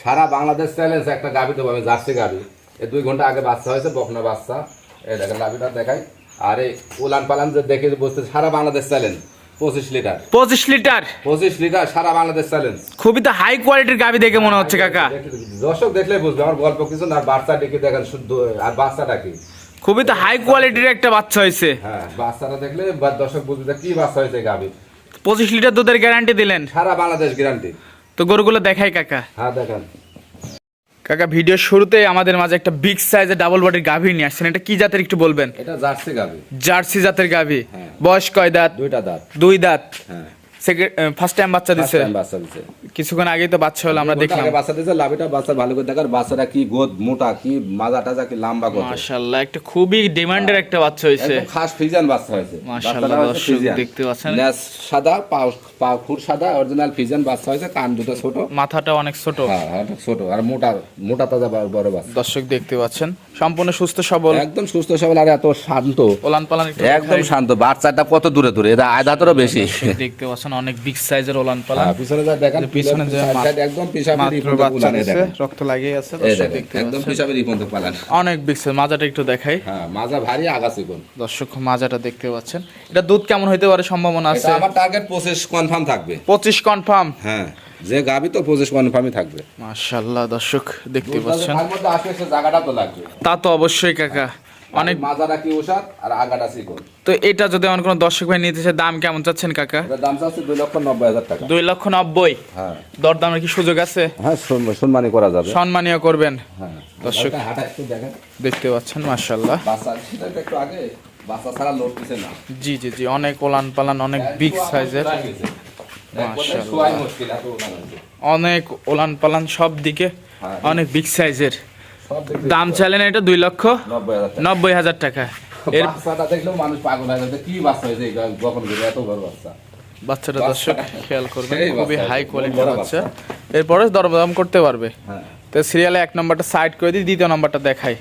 সারা Bangladesh challenge একটা গাভি দেবো আমি জার্সি গাভি। এই দুই ঘণ্টা আগে বাচ্চা হয়েছে বকনা বাচ্চা। এই দেখেন গাভিটা দেখাই। আর এই উলান পালান যে দেখে বসতে সারা বাংলাদেশ চ্যালেঞ্জ পঁচিশ লিটার। পঁচিশ লিটার? পঁচিশ লিটার সারা বাংলাদেশ চ্যালেঞ্জ খুবই তো হাই কোয়ালিটির গাভি দেখে মনে হচ্ছে কাকা। দর্শক দেখলে বুঝবে আমার গল্প কিছু না আর বাচ্চাটাকে দেখেন শুদ্ধ আর বাচ্চাটা কি? খুবই তো হাই কোয়ালিটির একটা বাচ্চা হয়েছে। হ্যাঁ বাচ্চাটা দেখলে বা- দর্শক বুঝবে কি বাচ্চা হয়েছে গাভি পঁচিশ লিটার দুধের গ্যারান্টি দিলেন। সারা বাংলাদেশ গ্যারান্টি তো গরুগুলো দেখাই কাকা। হ্যাঁ দেখান। কাকা ভিডিও শুরুতে আমাদের মাঝে একটা বিগ সাইজের ডাবল বডির গাভী নিয়ে আসছেন। এটা কি জাতের একটু বলবেন? এটা জার্সি গাভি। জার্সি জাতের গাভি। হ্যাঁ। বয়স কয় দাঁত? দুইটা দাঁত। দুই দাঁত। হ্যাঁ। ফার্স্ট টাইম বাচ্চা দিছে। বাচ্চা দিছে। কিছুক্ষণ আগেই তো বাচ্চা হলো আমরা দেখলাম। আগে বাচ্চা দিছে লাভিটা বাচ্চা ভালো করে দেখার বাচ্চাটা কি গোদ মোটা কি মাজা টাজা কি লম্বা কত মাশাআল্লাহ একটা খুবই ডিমান্ডের একটা বাচ্চা হয়েছে। একদম খাস ফিজিয়ান বাচ্চা হয়েছে। মাশাআল্লাহ, দর্শক দেখতে পাচ্ছেন। ন্যাস সাদা পা পা খুর সাদা অরিজিনাল ফিজিয়ান বাচ্চা হয়েছে কান দুটো ছোট। মাথাটা অনেক ছোট। হ্যাঁ হ্যাঁ, ছোট। আর মোটা মোটা তাজা বড়- বাচ্চা। দর্শক দেখতে পাচ্ছেন সম্পূর্ণ সুস্থ সবল। একদম সুস্থ সবল আর এত শান্ত। ওলান পালান একদম শান্ত বাচ্চাটা কত দূরে দূরে এটা আধা তোরও বেশি দেখতে পাচ্ছেন অনেক বিগ সাইজের ওলান পালান হ্যাঁ, পিছনে যা দেখেন পিছনে যে একদম উলানে রক্ত লাগিয়ে আছে দর্শক একদম পিসাপি রিপন পালান। অনেক বিগ সাইজ মাজাটা একটু দেখাই। হ্যাঁ মাজা ভারী আগাছি কোন দর্শক মাজাটা দেখতে পাচ্ছেন। এটা দুধ কেমন হইতে পারে সম্ভাবনা এটা আছে? আমার টার্গেট পঁচিশ কনফার্ম থাকবে। পঁচিশ কনফার্ম হ্যাঁ যে গাবি তো পঁচিশ কনফার্মই থাকবে। মাশাআল্লাহ দর্শক দেখতে পাচ্ছেন। তার মধ্যে আসবে সে জায়গাটা তো লাগবে। তা তো অবশ্যই কাকা। অনেক মাজাটা কি ওষাদ আর আগাটা তো এটা যদি আমার কোনো দর্শক ভাই নিতে চায় দাম কেমন চাচ্ছেন কাকা? দাম চাচ্ছে দুই লক্ষ নব্বই হাজার টাকা। দুই লক্ষ নব্বই? হ্যাঁ। দরদামের কি সুযোগ আছে? হ্যাঁ সম্মান- করা যাবে। সম্মানীয় করবেন। হ্যাঁ। দর্শক। দেখতে পাচ্ছেন বাচ্চা একটু আগে বাচ্চা ছাড়া না। জি জি জি অনেক ওলান পালান অনেক বিগ সাইজের। অনেক ওলান পালান সব দিকে হ্যাঁ। অনেক বিগ সাইজের দাম চাইলেন এটা দুই লক্ষ নব্বই হাজার টাকা। নব্বই হাজার টাকা। এর বাচ্চাটা দেখলেও মানুষ পাগল হয়ে যাবে। কি বাচ্চা হয়েছে কখন করে এত বড় বাচ্চা? বাচ্চাটা দর্শক খেয়াল করবেন খুবই হাই খুব কোয়ালিটির বাচ্চা। এরপরে দরদাম করতে পারবে। তো সিরিয়ালে এক নম্বরটা সাইড করে দিই দ্বিতীয় নম্বরটা দেখাই।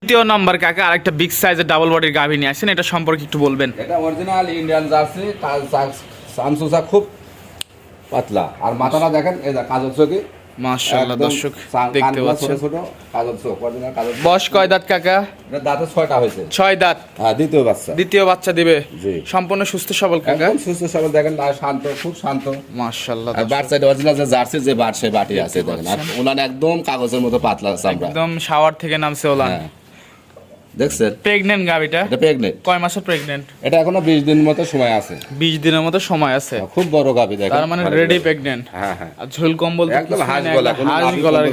দ্বিতীয় নম্বর কাকা আরেকটা বিগ সাইজের ডাবল বডির গাভী নিয়ে আসেন এটা সম্পর্কে একটু বলবেন। এটা অরিজিনাল ইন্ডিয়ান জার্সি সামসুসা খুব পাতলা। আর মাথাটা দেখেন এই মাশাআল্লাহ দর্শক দেখতে পাচ্ছেন। ছোট ছোট চোখ অরিজিনাল কাজল বয়স কয় দাঁত কাকা? এটা দাঁতে ছয়টা হয়েছে। ছয় দাঁত। হ্যাঁ দ্বিতীয় বাচ্চা। দ্বিতীয় বাচ্চা দিবে। জি। সম্পূর্ণ সুস্থ সবল কাকা? সুস্থ সবল দেখেন আর শান্ত খুব শান্ত। মাশাআল্লাহ আর অরিজিনাল যে জার্সি যে বাট সে বাটি আছে দেখেন। আর একদম কাগজের মতো পাতলা চামড়া। একদম শাওয়ার থেকে নামছে ওলা। হ্যাঁ। দেখছেন? প্রেগনেন্ট এটা প্রেগনেন্ট কয় মাসের প্রেগনেন্ট এটা এখনও বিশ দিন মতো সময় আছে। বিশ দিনের মতো সময় আছে। খুব বড় দেখেন। তার মানে রেডি প্রেগনেন্ট হ্যাঁ হ্যাঁ। আর ঝোল কম্বল একদম হাঁস গলা, কোনো হাঁস গলার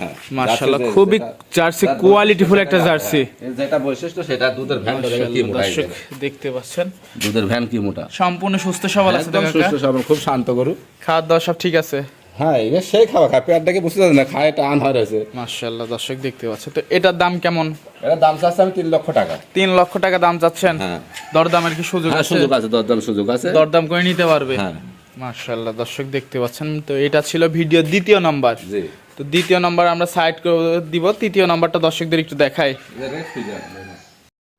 হ্যাঁ। মাশাআল্লাহ খুবই জার্সি কোয়ালিটিফুল একটা জার্সি। যেটা বৈশিষ্ট্য সেটা দুধের ভ্যান দেখেন কি মোটা দর্শক দেখতে পাচ্ছেন। দুধের ভ্যান কি মোটা? সম্পূর্ণ সুস্থ সবল আছে কাকা সুস্থ সবল খুব শান্ত গরু। খাওয়া দাওয়া সব ঠিক আছে? হ্যাঁ এটা সেই খাওয়া খায়। পেটটাকে বুঝতে পারছে না খায় এটা আন হয়ে রয়েছে মাশাআল্লাহ দর্শক দেখতে পাচ্ছে তো এটার দাম কেমন? এটা দাম চাচ্ছে আমি তিন লক্ষ টাকা। তিন লক্ষ টাকা দাম চাচ্ছেন? হ্যাঁ। দরদামের কি সুযোগ হ্যাঁ আছে? সুযোগ আছে দরদাম সুযোগ আছে। দরদাম করে নিতে পারবে? হ্যাঁ। মাশাআল্লাহ দর্শক দেখতে পাচ্ছেন। তো এটা ছিল ভিডিও দ্বিতীয় নাম্বার। জি। তো দ্বিতীয় নাম্বার আমরা সাইড করে দিব। তৃতীয় নাম্বারটা দর্শকদের একটু দেখাই।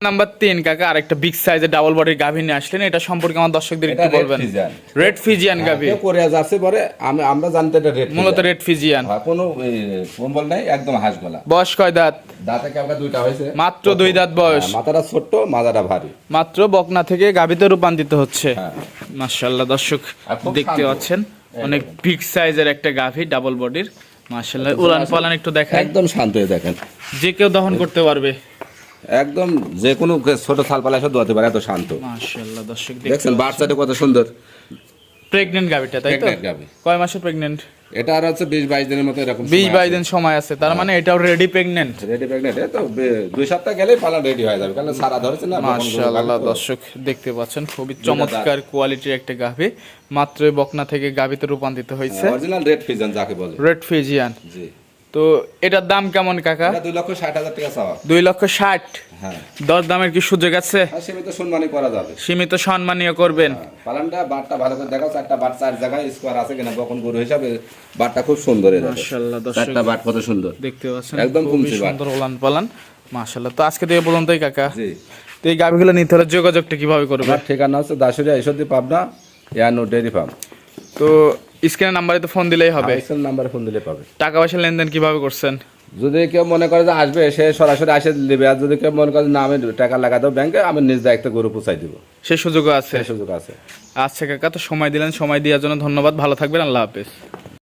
নাম্বার তিন কাকা আরেকটা বিগ সাইজের ডাবল বডির গাভী নিয়ে আসলেন। এটা সম্পর্কে আমার দর্শকদের একটু বলবেন। রেড ফিজিয়ান গাভী। কোরিয়া যাচ্ছে পরে। আমি আমরা জানতে এটা রেড মূলত রেড ফিজিয়ান কোনো কম্বল নাই একদম হাঁস গলা বয়স কয় দাঁত? দাঁতে কেমন দুইটা হয়েছে? মাত্র দুই দাঁত বয়স। হ্যাঁ, মাথাটা ছোট্ট মাথাটা ভারী। মাত্র বকনা থেকে গাভীতে রূপান্তরিত হচ্ছে। হ্যাঁ। মাশাআল্লাহ দর্শক দেখতে পাচ্ছেন অনেক। বিগ সাইজের একটা গাভী ডাবল বডির মাশাআল্লাহ উলান পালান একটু দেখায় একদম শান্ত হয়ে দেখেন। যে কেউ দহন করতে পারবে। একদম যে কোনো ছোট থালপালা এসে দোয়াতে পারে এত শান্ত। মাশাআল্লাহ দর্শক দেখছেন বাচ্চাটা কত সুন্দর। প্রেগনেন্ট গাভীটা তাই তো? কয় মাসের প্রেগনেন্ট এটা আর হচ্ছে দিনের মতো এরকম দিন সময় আছে তার মানে এটাও রেডি প্রেগনেন্ট রেডি প্রেগনেন্ট তো দুই সপ্তাহ পালা রেডি হয়ে যাবে কারণ সারা ধরেছে না মাশাআল্লাহ দর্শক দেখতে পাচ্ছেন খুবই চমৎকার কোয়ালিটির একটা গাভী মাত্র বকনা থেকে গাভীতে রূপান্তরিত হয়েছে। অরিজিনাল রেড ফিজন যাকে বলে। রেড ফিজিয়ান জি। তো এটার দাম কেমন কাকা? দুই লক্ষ ষাট হাজার টাকা চাওয়া। দুই লক্ষ ষাট? হ্যাঁ। দর দামের কি সুযোগ আছে? সীমিত সম্মানই করা যাবে। সীমিত সম্মানীয় করবেন। হ্যাঁ, পালানটা বাটটা ভালো করে দেখাও চারটা বাট চার জায়গায় স্কোয়ার আছে কিনা বকন গরু হিসাবে বাটটা খুব সুন্দর এই মাশাআল্লাহ দর্শক। চারটা বাট কত সুন্দর। দেখতে পাচ্ছেন একদম খুবই কমছে সুন্দর ওলান পালান। মাশাআল্লাহ তো আজকে দিয়ে বলুন তাই কাকা। জি। তো এই গাভীগুলো নিতে হলে যোগাযোগটা কীভাবে করবে ঠিকানা হচ্ছে দাসুরিয়া ঈশ্বরদী পাবনা ইয়ানো ডেরি ফার্ম। তো স্ক্রিনের নাম্বারে তো ফোন দিলেই হবে। স্ক্রিন নাম্বারে ফোন দিলে পাবে। টাকা পয়সা লেনদেন কীভাবে করছেন? যদি কেউ মনে করে যে আসবে সে সরাসরি আসে দেবে। আর যদি কেউ মনে করে না আমি টাকা লাগা দেবো ব্যাংকে আমি নিজ দায়িত্ব গরু পৌঁছাই দিব। সে সুযোগও আছে। সুযোগ আছে। আচ্ছা কাকা তো সময় দিলেন। সময় দেওয়ার জন্য ধন্যবাদ। ভালো থাকবেন। আল্লাহ হাফেজ।